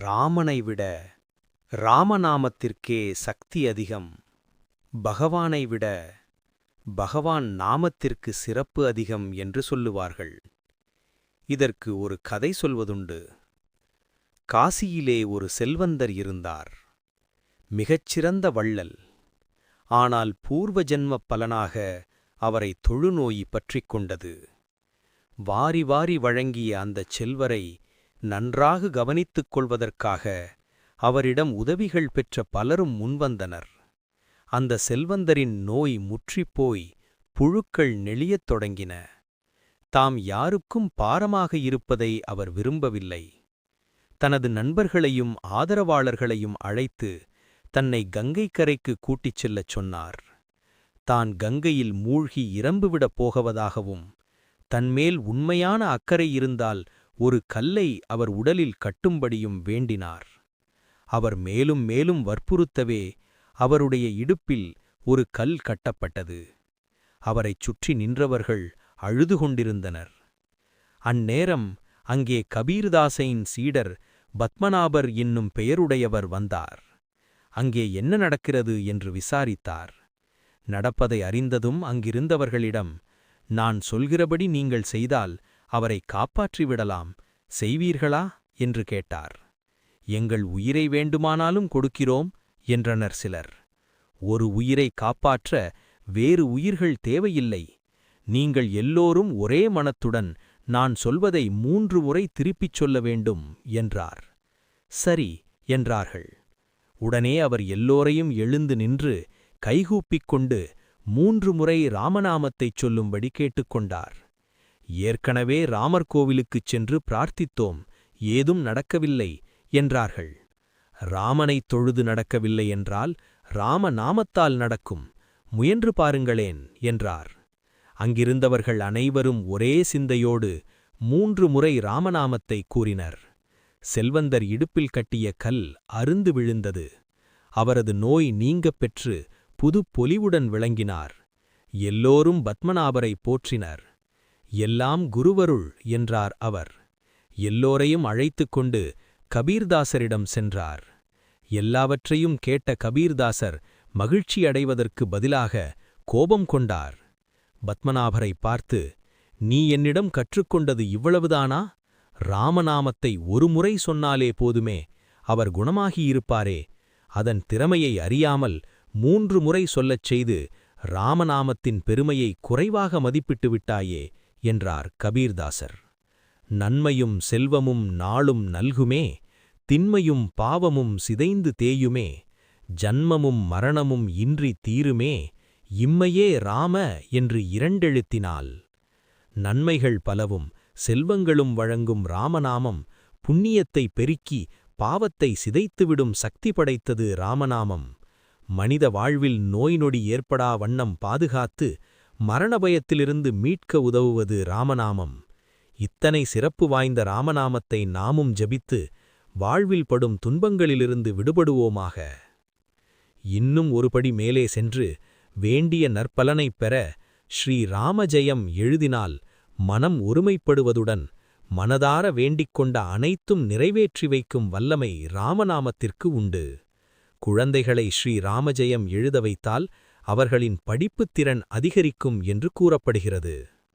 ராமனை விட ராமநாமத்திற்கே சக்தி அதிகம். பகவானை விட பகவான் நாமத்திற்கு சிறப்பு அதிகம் என்று சொல்லுவார்கள். இதற்கு ஒரு கதை சொல்வதுண்டு. காசியிலே ஒரு செல்வந்தர் இருந்தார். மிகச்சிறந்த வள்ளல். ஆனால் பூர்வ ஜென்ம பலனாக அவரை தொழுநோய் பற்றிக் கொண்டது. வாரி வாரி வழங்கிய அந்தச் செல்வரை நன்றாக கவனித்துக் கொள்வதற்காக அவரிடம் உதவிகள் பெற்ற பலரும் முன்வந்தனர். அந்த செல்வந்தரின் நோய் முற்றிப்போய் புழுக்கள் நெளியத் தொடங்கின. தாம் யாருக்கும் பாரமாக இருப்பதை அவர் விரும்பவில்லை. தனது நண்பர்களையும் ஆதரவாளர்களையும் அழைத்து தன்னை கங்கை கரைக்கு கூட்டிச் செல்லச் சொன்னார். தான் கங்கையில் மூழ்கி இறம்புவிடப் போகவதாகவும் தன்மேல் உண்மையான அக்கறை இருந்தால் ஒரு கல்லை அவர் உடலில் கட்டும்படியும் வேண்டினார். அவர் மேலும் மேலும் வற்புறுத்தவே அவருடைய இடுப்பில் ஒரு கல் கட்டப்பட்டது. அவரைச் சுற்றி நின்றவர்கள் அழுது கொண்டிருந்தனர். அந்நேரம் அங்கே கபீர்தாசையின் சீடர் பத்மநாபர் என்னும் பெயருடையவர் வந்தார். அங்கே என்ன நடக்கிறது என்று விசாரித்தார். நடப்பதை அறிந்ததும் அங்கிருந்தவர்களிடம் நான் சொல்கிறபடி நீங்கள் செய்தால் அவரை காப்பாற்றிவிடலாம் செய்வீர்களா? என்று கேட்டார். எங்கள் உயிரை வேண்டுமானாலும் கொடுக்கிறோம் என்றனர் சிலர். ஒரு உயிரை காப்பாற்ற வேறு உயிர்கள் தேவையில்லை. நீங்கள் எல்லோரும் ஒரே மனத்துடன் நான் சொல்வதை மூன்று முறை திருப்பிச் சொல்ல வேண்டும் என்றார். சரி என்றார்கள். உடனே அவர் எல்லோரையும் எழுந்து நின்று கைகூப்பிக் கொண்டு மூன்று முறை ராமநாமத்தைச் சொல்லும்படி கேட்டுக்கொண்டார் ஏற்கனவே ராமர் கோவிலுக்குச் சென்று பிரார்த்தித்தோம் ஏதும் நடக்கவில்லை என்றார்கள். ராமனை தொழுது நடக்கவில்லை என்றால் ராம நாமத்தால் நடக்கும் முயன்று பாருங்களேன் என்றார். அங்கிருந்தவர்கள் அனைவரும் ஒரே சிந்தையோடு மூன்று முறை ராமநாமத்தை கூறினர். செல்வந்தர் இடுப்பில் கட்டிய கல் அருந்து விழுந்தது. அவரது நோய் நீங்கப் பெற்று புது பொலிவுடன் விளங்கினார். எல்லோரும் பத்மநாபரை போற்றினர். எல்லாம் குருவருள் என்றார் அவர். எல்லோரையும் அழைத்துக் கொண்டு கபீர்தாசரிடம் சென்றார். எல்லாவற்றையும் கேட்ட கபீர்தாசர் மகிழ்ச்சியடைவதற்கு பதிலாக கோபம் கொண்டார். பத்மநாபரை பார்த்து நீ என்னிடம் கற்றுக்கொண்டது இவ்வளவுதானா? ராமநாமத்தை ஒருமுறை சொன்னாலே போதுமே அவர் குணமாகியிருப்பாரே அதன் திறமையை அறியாமல் மூன்று முறை சொல்லச் செய்து ராமநாமத்தின் பெருமையை குறைவாக மதிப்பிட்டு விட்டாயே. என்றார் கபீர்தாசர். நன்மையும் செல்வமும் நாளும் நல்குமே திண்மையும் பாவமும் சிதைந்து தேயுமே ஜன்மமும் மரணமும் இன்றி தீருமே இம்மையே ராம என்று இரண்டெழுத்தினால் நன்மைகள் பலவும் செல்வங்களும் வழங்கும் ராமநாமம் புண்ணியத்தை பெருக்கி பாவத்தை சிதைத்துவிடும் சக்தி படைத்தது ராமநாமம். மனித வாழ்வில் நோய் நொடி ஏற்படா வண்ணம் பாதுகாத்து மரணபயத்திலிருந்து மீட்க உதவுவது ராமநாமம். இத்தனை சிறப்பு வாய்ந்த ராமநாமத்தை நாமும் ஜபித்து வாழ்வில் படும் துன்பங்களிலிருந்து விடுபடுவோமாக. இன்னும் ஒருபடி மேலே சென்று வேண்டிய நற்பலனைப் பெற ஸ்ரீ ராமஜெயம் எழுதினால் மனம் ஒருமைப்படுவதுடன் மனதார வேண்டிக் கொண்ட அனைத்தும் நிறைவேற்றி வைக்கும் வல்லமை ராமநாமத்திற்கு உண்டு. குழந்தைகளை ஸ்ரீ ராமஜெயம் எழுத வைத்தால் அவர்களின் படிப்புத் திறன் அதிகரிக்கும் என்று கூறப்படுகிறது.